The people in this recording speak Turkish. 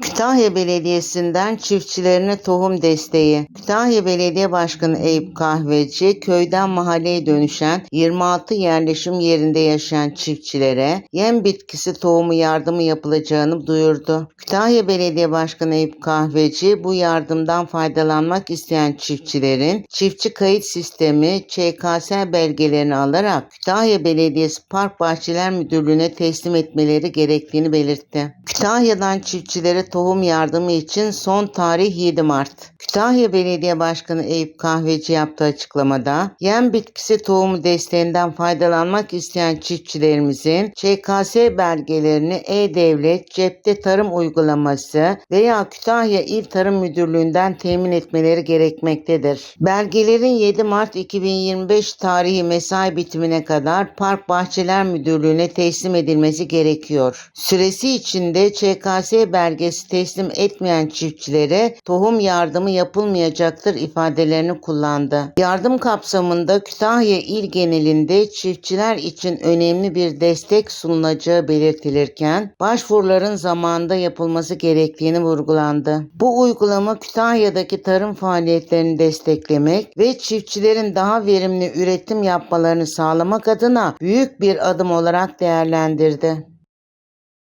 Kütahya Belediyesi'nden çiftçilerine tohum desteği. Kütahya Belediye Başkanı Eyüp Kahveci, köyden mahalleye dönüşen 26 yerleşim yerinde yaşayan çiftçilere yem bitkisi tohumu yardımı yapılacağını duyurdu. Kütahya Belediye Başkanı Eyüp Kahveci, bu yardımdan faydalanmak isteyen çiftçilerin çiftçi kayıt sistemi ÇKS belgelerini alarak Kütahya Belediyesi Park Bahçeler Müdürlüğü'ne teslim etmeleri gerektiğini belirtti. Kütahya'dan çiftçilere tohum yardımı için son tarih 7 Mart. Kütahya Belediye Başkanı Eyüp Kahveci yaptığı açıklamada yem bitkisi tohumu desteğinden faydalanmak isteyen çiftçilerimizin ÇKS belgelerini E-Devlet cepte tarım uygulaması veya Kütahya İl Tarım Müdürlüğü'nden temin etmeleri gerekmektedir. Belgelerin 7 Mart 2025 tarihi mesai bitimine kadar Park Bahçeler Müdürlüğü'ne teslim edilmesi gerekiyor. Süresi içinde ÇKS belgesi teslim etmeyen çiftçilere tohum yardımı yapılmayacaktır ifadelerini kullandı. Yardım kapsamında Kütahya il genelinde çiftçiler için önemli bir destek sunulacağı belirtilirken başvuruların zamanında yapılması gerektiğini vurgulandı. Bu uygulama Kütahya'daki tarım faaliyetlerini desteklemek ve çiftçilerin daha verimli üretim yapmalarını sağlamak adına büyük bir adım olarak değerlendirdi.